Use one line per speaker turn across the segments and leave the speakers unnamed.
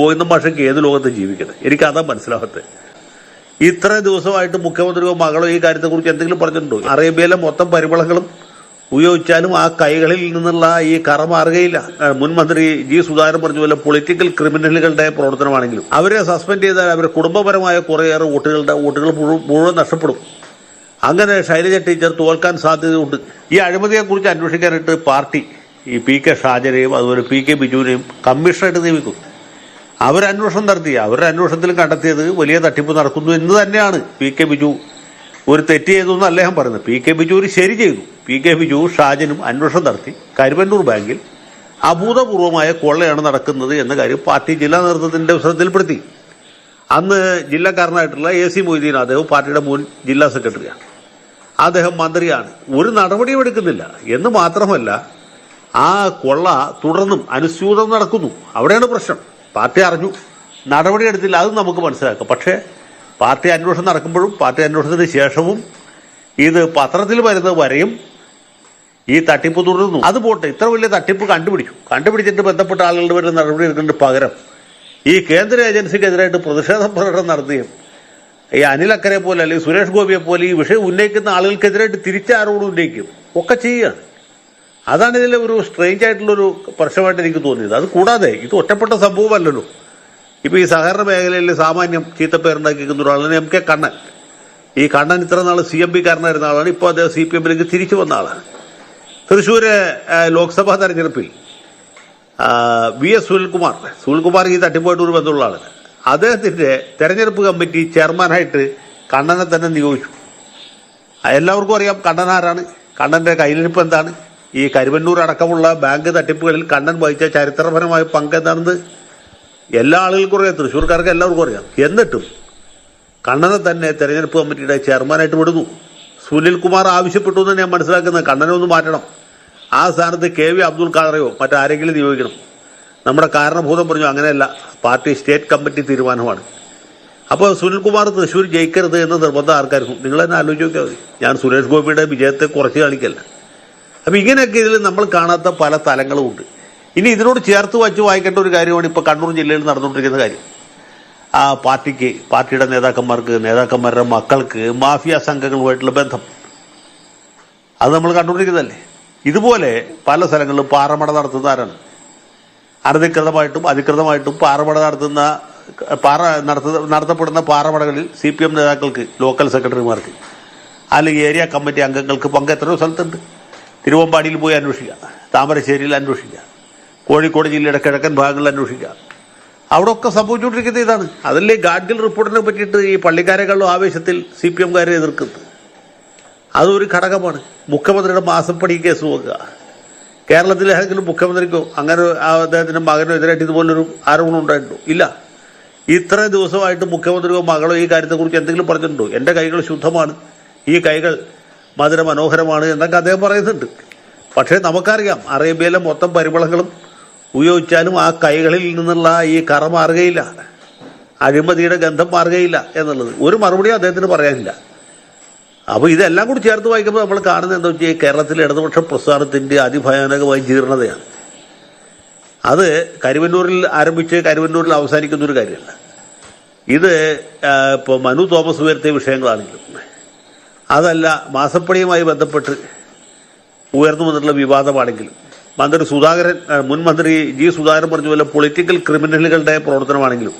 ഗോവിന്ദ ഭാഷയ്ക്ക് ഏത് ലോകത്ത് ജീവിക്കുന്നത് എനിക്ക് അതാ മനസ്സിലാകത്ത് ഇത്ര ദിവസമായിട്ട് മുഖ്യമന്ത്രിയോ മകളോ ഈ കാര്യത്തെക്കുറിച്ച് എന്തെങ്കിലും പറഞ്ഞിട്ടുണ്ടോ? അറേബ്യയിലെ മൊത്തം പരിമളങ്ങളും ഉപയോഗിച്ചാലും ആ കൈകളിൽ നിന്നുള്ള ഈ കറ മാറുകയില്ല. മുൻ മന്ത്രി ജി സുധാകരൻ പറഞ്ഞ പോലെ പൊളിറ്റിക്കൽ ക്രിമിനലുകളുടെ പ്രവർത്തനമാണെങ്കിലും അവരെ സസ്പെൻഡ് ചെയ്താൽ അവരുടെ കുടുംബപരമായ കുറേയേറെ വോട്ടുകളുടെ വോട്ടുകൾ മുഴുവൻ നഷ്ടപ്പെടും. അങ്ങനെ ശൈലജ ടീച്ചർ തോൽക്കാൻ സാധ്യതയുണ്ട്. ഈ അഴിമതിയെക്കുറിച്ച് അന്വേഷിക്കാനായിട്ട് പാർട്ടി ഈ പി കെ ഷാജനെയും അതുപോലെ പി കെ ബിജുവിനെയും കമ്മീഷണറായിട്ട് നിയമിക്കും അവർ അന്വേഷണം നടത്തി. അവരുടെ അന്വേഷണത്തിൽ കണ്ടെത്തിയത് വലിയ തട്ടിപ്പ് നടക്കുന്നു എന്ന് തന്നെയാണ് പി കെ ബിജു. ഒരു തെറ്റ് ചെയ്തു എന്ന് അദ്ദേഹം പറയുന്നത്. പി കെ ബിജു ഒരു ശരി ചെയ്തു. പി കെ ബിജു ഷാജനും അന്വേഷണം നടത്തി. കരുവന്നൂർ ബാങ്കിൽ അഭൂതപൂർവമായ കൊള്ളയാണ് നടക്കുന്നത് എന്ന കാര്യം പാർട്ടി ജില്ലാ നേതൃത്വത്തിന്റെ ശ്രദ്ധയിൽപ്പെടുത്തി. അന്ന് ജില്ലക്കാരനായിട്ടുള്ള എ സി മൊയ്തീൻ അദ്ദേഹം പാർട്ടിയുടെ മുൻ ജില്ലാ സെക്രട്ടറിയാണ്. അദ്ദേഹം മന്ത്രിയാണ്. ഒരു നടപടിയും എടുക്കുന്നില്ല. എന്ന് മാത്രമല്ല ആ കൊള്ള തുടർന്നും അനുസ്യൂതം നടക്കുന്നു. അവിടെയാണ് പ്രശ്നം. പാർട്ടി അറിഞ്ഞു. നടപടി എടുത്തില്ല അതും നമുക്ക് മനസ്സിലാക്കാം. പക്ഷേ പാർട്ടി അന്വേഷണം നടക്കുമ്പോഴും പാർട്ടി അന്വേഷണത്തിന് ശേഷവും ഇത് പത്രത്തിൽ വരുന്നത് വരെയും ഈ തട്ടിപ്പ് തുടരുന്നു. അത് പോട്ടെ ഇത്ര വലിയ തട്ടിപ്പ് കണ്ടുപിടിച്ചു കണ്ടുപിടിച്ചിട്ട് ബന്ധപ്പെട്ട ആളുകളുടെ പേരിൽ നടപടി എടുക്കേണ്ട പകരം ഈ കേന്ദ്ര ഏജൻസിക്കെതിരായിട്ട് പ്രതിഷേധ പ്രകടനം നടത്തുകയും ഈ അനിൽ അക്കരെ പോലെ അല്ലെങ്കിൽ സുരേഷ് ഗോപിയെ പോലെ ഈ വിഷയം ഉന്നയിക്കുന്ന ആളുകൾക്കെതിരായിട്ട് തിരിച്ചാരോട് ഉന്നയിക്കും ഒക്കെ ചെയ്യുകയാണ്. അതാണ് ഇതിലെ ഒരു സ്ട്രേഞ്ച് ആയിട്ടുള്ളൊരു പ്രശ്നമായിട്ട് എനിക്ക് തോന്നിയത്. അത് കൂടാതെ ഇത് ഒറ്റപ്പെട്ട സംഭവമല്ലല്ലോ. ഇപ്പൊ ഈ സഹകരണ മേഖലയിൽ സാമാന്യം ചീത്തപ്പേരുണ്ടാക്കിക്കുന്ന ഒരാളാണ് എം കെ കണ്ണൻ. ഈ കണ്ണൻ ഇത്ര നാൾ സി എം പി കാരനായിരുന്ന ആളാണ്. ഇപ്പോൾ അദ്ദേഹം സി പി എമ്മിലേക്ക് തിരിച്ചു വന്ന ആളാണ്. തൃശ്ശൂർ ലോക്സഭാ തെരഞ്ഞെടുപ്പിൽ വി എസ് സുനിൽകുമാർ സുനിൽകുമാർ ഈ തട്ടിപ്പായിട്ട് ഒരു ബന്ധമുള്ള ആളാണ്. അദ്ദേഹത്തിന്റെ തെരഞ്ഞെടുപ്പ് കമ്മിറ്റി ചെയർമാനായിട്ട് കണ്ണനെ തന്നെ നിയോഗിച്ചു. എല്ലാവർക്കും അറിയാം കണ്ണൻ ആരാണ് കണ്ണന്റെ കയ്യിലിരിപ്പ് എന്താണ് ഈ കരുവന്നൂർ അടക്കമുള്ള ബാങ്ക് തട്ടിപ്പുകളിൽ കണ്ണൻ വഹിച്ച ചരിത്രപരമായ പങ്ക് എന്താണെന്ന് എല്ലാ ആളുകൾക്കും അറിയാം. തൃശ്ശൂർക്കാർക്ക് എല്ലാവർക്കും അറിയാം. എന്നിട്ടും കണ്ണനെ തന്നെ തെരഞ്ഞെടുപ്പ് കമ്മിറ്റിയുടെ ചെയർമാനായിട്ട് വിടുന്നു. സുനിൽ കുമാർ ആവശ്യപ്പെട്ടു എന്ന് ഞാൻ മനസ്സിലാക്കുന്നത്. കണ്ണനെ ഒന്ന് മാറ്റണം. ആ സ്ഥാനത്ത് കെ വി അബ്ദുൽ ഖാദറയോ മറ്റാരെങ്കിലും നിയോഗിക്കണം. നമ്മുടെ കാരണഭൂതം പറഞ്ഞു അങ്ങനെയല്ല. പാർട്ടി സ്റ്റേറ്റ് കമ്മിറ്റി തീരുമാനമാണ്. അപ്പോൾ സുനിൽകുമാർ തൃശ്ശൂർ ജയിക്കരുത് എന്ന് നിർബന്ധം ആർക്കാർക്കും നിങ്ങൾ തന്നെ മതി. ഞാൻ സുരേഷ് ഗോപിയുടെ വിജയത്തെ കുറച്ച് കാണിക്കല്ല. അപ്പം ഇങ്ങനെയൊക്കെ ഇതിൽ നമ്മൾ കാണാത്ത പല തലങ്ങളും ഉണ്ട്. ഇനി ഇതിനോട് ചേർത്ത് വച്ച് വായിക്കേണ്ട ഒരു കാര്യമാണ് ഇപ്പോൾ കണ്ണൂർ ജില്ലയിൽ നടന്നുകൊണ്ടിരിക്കുന്ന കാര്യം. ആ പാർട്ടിക്ക് പാർട്ടിയുടെ നേതാക്കന്മാർക്ക് നേതാക്കന്മാരുടെ മക്കൾക്ക് മാഫിയ സംഘങ്ങളുമായിട്ടുള്ള ബന്ധം. അത് നമ്മൾ കണ്ടുകൊണ്ടിരിക്കുന്നതല്ലേ? ഇതുപോലെ പല സ്ഥലങ്ങളിലും പാറമട നടത്തുന്ന ആരാണ്? അനധികൃതമായിട്ടും അധികൃതമായിട്ടും പാറമട നടത്തുന്ന പാറ നടത്തുന്ന നടത്തപ്പെടുന്ന പാറമടകളിൽ സി പി എം നേതാക്കൾക്ക് ലോക്കൽ സെക്രട്ടറിമാർക്ക് അല്ലെങ്കിൽ ഏരിയ കമ്മിറ്റി അംഗങ്ങൾക്ക് പങ്ക് എത്രയോ സ്ഥലത്തുണ്ട്. തിരുവമ്പാടിയിൽ പോയി അന്വേഷിക്കുക താമരശ്ശേരിയിൽ അന്വേഷിക്കുക കോഴിക്കോട് ജില്ലയുടെ കിഴക്കൻ ഭാഗങ്ങളിൽ അന്വേഷിക്കുക അവിടെ ഒക്കെ സംഭവിച്ചുകൊണ്ടിരിക്കുന്നത് ഇതാണ്. അതല്ലേ ഗാഡ്ഗിൽ റിപ്പോർട്ടിനെ പറ്റിയിട്ട് ഈ പള്ളിക്കാരെക്കാളും ആവേശത്തിൽ സി പി എംകാരെ എതിർക്കുന്നത്. അതൊരു ഘടകമാണ്. മുഖ്യമന്ത്രിയുടെ മാസപ്പടി കേസ് നോക്കുക. കേരളത്തിലെ ഏതെങ്കിലും മുഖ്യമന്ത്രിക്കോ അങ്ങനെ ആ അദ്ദേഹത്തിന്റെ മകനോ എതിരായിട്ട് ഇതുപോലൊരു ആരോപണം ഉണ്ടായിട്ടുണ്ടോ? ഇല്ല. ഇത്ര ദിവസമായിട്ട് മുഖ്യമന്ത്രിയോ മകളോ ഈ കാര്യത്തെക്കുറിച്ച് എന്തെങ്കിലും പറഞ്ഞിട്ടുണ്ടോ? എന്റെ കൈകൾ ശുദ്ധമാണ്. ഈ കൈകൾ മധുര മനോഹരമാണ് എന്നൊക്കെ അദ്ദേഹം പറയുന്നുണ്ട്. പക്ഷേ നമുക്കറിയാം അറേബ്യയിലെ മൊത്തം പരിമളങ്ങളും ഉപയോഗിച്ചാലും ആ കൈകളിൽ നിന്നുള്ള ഈ കറ മാറുകയില്ല. അഴിമതിയുടെ ഗന്ധം മാറുകയില്ല എന്നുള്ളത്. ഒരു മറുപടി അദ്ദേഹത്തിന് പറയാനില്ല. അപ്പോൾ ഇതെല്ലാം കൂടി ചേർത്ത് വായിക്കുമ്പോൾ നമ്മൾ കാണുന്നത് എന്താ വെച്ചാൽ കേരളത്തിലെ ഇടതുപക്ഷ പ്രസ്ഥാനത്തിന്റെ അതിഭയാനകമായ ജീർണതയാണ്. അത് കരുവന്നൂരിൽ ആരംഭിച്ച് കരുവന്നൂരിൽ അവസാനിക്കുന്ന ഒരു കാര്യമല്ല. ഇത് ഇപ്പോൾ മനു തോമസ് ഉയർത്തിയ വിഷയങ്ങളാണെങ്കിലും. അതല്ല മാസപ്പടിയുമായി ബന്ധപ്പെട്ട് ഉയർന്നു വന്നിട്ടുള്ള വിവാദമാണെങ്കിലും. മന്ത്രി സുധാകരൻ മുൻ മന്ത്രി ജി സുധാകരൻ പറഞ്ഞ പോലെ പൊളിറ്റിക്കൽ ക്രിമിനലുകളുടെ പ്രവർത്തനമാണെങ്കിലും.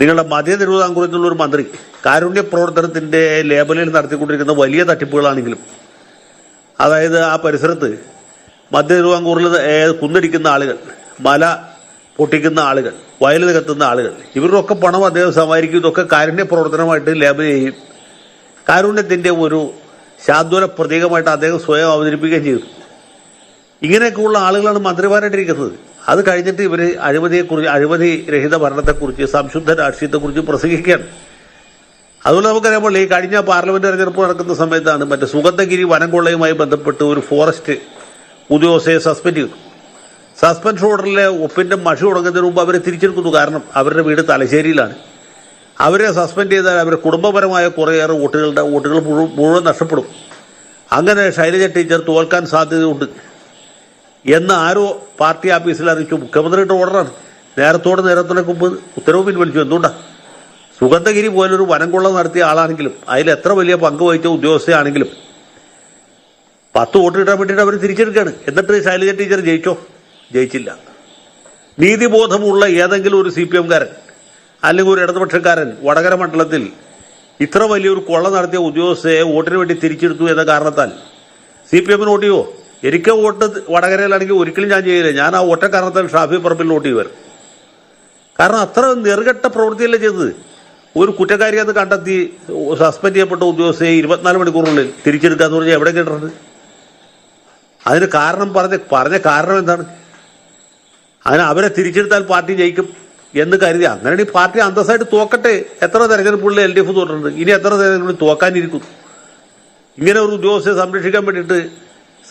നിങ്ങളുടെ മധ്യ തിരുവിതാംകൂറിൽ നിന്നുള്ള ഒരു മന്ത്രി കാരുണ്യ പ്രവർത്തനത്തിന്റെ ലേബലിൽ നടത്തിക്കൊണ്ടിരിക്കുന്ന വലിയ തട്ടിപ്പുകളാണെങ്കിലും അതായത് ആ പരിസരത്ത് മധ്യ തിരുവിതാംകൂറിൽ കുന്നിടിക്കുന്ന ആളുകൾ മല പൊട്ടിക്കുന്ന ആളുകൾ വയൽ നികത്തുന്ന ആളുകൾ ഇവരുടെ ഒക്കെ പണം അദ്ദേഹം സമാഹരിക്കും ഇതൊക്കെ കാരുണ്യ പ്രവർത്തനമായിട്ട് ലേബൽ ചെയ്യും. കാരുണ്യത്തിന്റെ ഒരു ശാദ്വല പ്രതീകമായിട്ട് അദ്ദേഹം സ്വയം അവതരിപ്പിക്കുകയും ചെയ്തു. ഇങ്ങനെയൊക്കെയുള്ള ആളുകളാണ് മന്ത്രിമാരായിട്ടിരിക്കുന്നത്. അത് കഴിഞ്ഞിട്ട് ഇവർ അഴിമതിയെക്കുറിച്ച് അഴിമതി രഹിത ഭരണത്തെക്കുറിച്ച് സംശുദ്ധ രാഷ്ട്രീയത്തെക്കുറിച്ച് പ്രസംഗിക്കുകയാണ്. അതുകൊണ്ട് നമുക്കറിയാമല്ലോ ഈ കഴിഞ്ഞ പാർലമെന്റ് തെരഞ്ഞെടുപ്പ് നടക്കുന്ന സമയത്താണ് മറ്റേ സുഗന്ധഗിരി വനം കൊള്ളയുമായി ബന്ധപ്പെട്ട് ഒരു ഫോറസ്റ്റ് ഉദ്യോഗസ്ഥയെ സസ്പെൻഡ് ചെയ്തു. സസ്പെൻഷൻ ഓർഡറിലെ ഒപ്പിന്റെ മഷി തുടങ്ങുന്നതിന് മുമ്പ് അവരെ തിരിച്ചെടുക്കുന്നു. കാരണം അവരുടെ വീട് തലശ്ശേരിയിലാണ്. അവരെ സസ്പെൻഡ് ചെയ്താൽ അവരുടെ കുടുംബപരമായ കുറേയേറെ വോട്ടുകളുടെ വോട്ടുകൾ മുഴു- മുഴുവൻ നഷ്ടപ്പെടും. അങ്ങനെ ശൈലജ ടീച്ചർ തോൽക്കാൻ സാധ്യതയുണ്ട് എന്ന് ആരോ പാർട്ടി ഓഫീസിൽ അറിയിച്ചു. മുഖ്യമന്ത്രിയുടെ ഓർഡറാണ്. നേരത്തോടെ നേരത്തോടെ മുമ്പ് ഉത്തരവ് പിൻവലിച്ചു. എന്തുകൊണ്ടാണ് സുഗന്ധഗിരി പോലൊരു വനം കൊള്ള നടത്തിയ ആളാണെങ്കിലും അതിൽ എത്ര വലിയ പങ്ക് വഹിച്ച ഉദ്യോഗസ്ഥയാണെങ്കിലും പത്ത് വോട്ട് കിട്ടാൻ വേണ്ടിയിട്ട് അവർ തിരിച്ചെടുക്കുകയാണ്. എന്നിട്ട് ശൈലജ ടീച്ചർ ജയിച്ചോ? ജയിച്ചില്ല. നീതിബോധമുള്ള ഏതെങ്കിലും ഒരു സി പി എംകാരൻ അല്ലെങ്കിൽ ഒരു ഇടതുപക്ഷക്കാരൻ വടകര മണ്ഡലത്തിൽ ഇത്ര വലിയൊരു കൊള്ള നടത്തിയ ഉദ്യോഗസ്ഥയെ വോട്ടിന് വേണ്ടി തിരിച്ചെടുത്തു എന്ന കാരണത്താൽ സി പി എമ്മിന് വോട്ട് ചെയ്യുമോ എനിക്ക് വോട്ട് വടകരയിലാണെങ്കിൽ ഒരിക്കലും ഞാൻ ചെയ്യില്ല. ഞാൻ ആ ഒറ്റ കാരണത്താൽ ഷാഫി പറമ്പിൽ വോട്ട് ചെയ്യുവാൻ. കാരണം അത്ര നെറുകെട്ട പ്രവൃത്തിയല്ലേ ചെയ്തത്. ഒരു കുറ്റക്കാരി അത് കണ്ടെത്തി സസ്പെൻഡ് ചെയ്യപ്പെട്ട ഉദ്യോഗസ്ഥയെ ഇരുപത്തിനാല് മണിക്കൂറിനുള്ളിൽ തിരിച്ചെടുക്കാന്ന് പറഞ്ഞാൽ എവിടെ കേട്ടിട്ടുണ്ട്? അതിന് കാരണം പറഞ്ഞ പറഞ്ഞ കാരണം എന്താണ്? അതിന് അവരെ തിരിച്ചെടുത്താൽ പാർട്ടി ജയിക്കും. എന്ന് കരുതി. അങ്ങനെ ഈ പാർട്ടി അന്തസ്സായിട്ട് തോക്കട്ടെ. എത്ര തെരഞ്ഞെടുപ്പുകളിൽ എൽ ഡി എഫ് തോറ്റിട്ടുണ്ട്. ഇനി എത്ര തെരഞ്ഞെടുപ്പിൽ തോക്കാനിരിക്കും. ഇങ്ങനെ ഒരു ഉദ്യോഗസ്ഥയെ സംരക്ഷിക്കാൻ വേണ്ടിയിട്ട്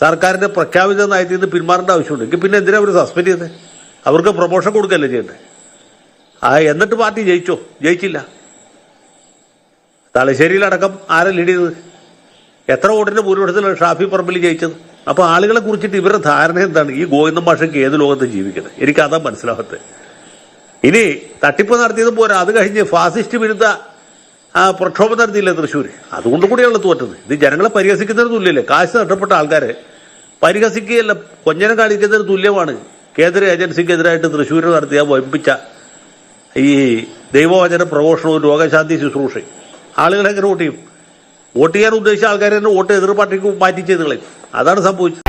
സർക്കാരിന്റെ പ്രഖ്യാപിത നയത്തിൽ നിന്ന് പിന്മാറേണ്ട ആവശ്യമുണ്ട്. എങ്കിൽ പിന്നെ എന്തിനാ അവർ സസ്പെൻഡ് ചെയ്തത് അവർക്ക് പ്രൊമോഷൻ കൊടുക്കല്ലേ ചെയ്യണ്ടേ? ആ എന്നിട്ട് പാർട്ടി ജയിച്ചോ? ജയിച്ചില്ല. തലശ്ശേരിയിലടക്കം ആരെ ലീഡ് ചെയ്തത്? എത്ര വോട്ടിന്റെ ഭൂരിപക്ഷത്തിലാണ് ഷാഫി പറമ്പിൽ ജയിച്ചത്? അപ്പൊ ആളുകളെ കുറിച്ചിട്ട് ഇവരുടെ ധാരണ എന്താണ്? ഈ ഗോവിന്ദൻ മാഷയ്ക്ക് ഏത് ലോകത്ത് ജീവിക്കുന്നത്? എനിക്ക് അതാ ഇനി തട്ടിപ്പ് നടത്തിയത് പോരാ. അത് കഴിഞ്ഞ് ഫാസിസ്റ്റ് വിരുദ്ധ പ്രക്ഷോഭം നടത്തിയില്ലേ തൃശ്ശൂർ അതുകൊണ്ട് കൂടിയാണ് തോറ്റത് ഇത് ജനങ്ങളെ പരിഹസിക്കുന്നതിന് തുല്യല്ലേ കാശ് നഷ്ടപ്പെട്ട ആൾക്കാരെ പരിഹസിക്കുകയല്ല. കൊഞ്ഞനം കാണിക്കുന്നതിന് തുല്യമാണ്. കേന്ദ്ര ഏജൻസിക്കെതിരായിട്ട് തൃശ്ശൂർ നടത്തിയ വമ്പിച്ച ഈ ദൈവവചന പ്രഘോഷണവും രോഗശാന്തി ശുശ്രൂഷയും. ആളുകളെങ്ങനെ വോട്ട് ചെയ്യും? വോട്ട് ചെയ്യാൻ ഉദ്ദേശിച്ച ആൾക്കാരെ വോട്ട് എതിർ പാർട്ടിക്ക് മാറ്റി ചെയ്ത് കളയും. അതാണ് സംഭവിച്ചത്.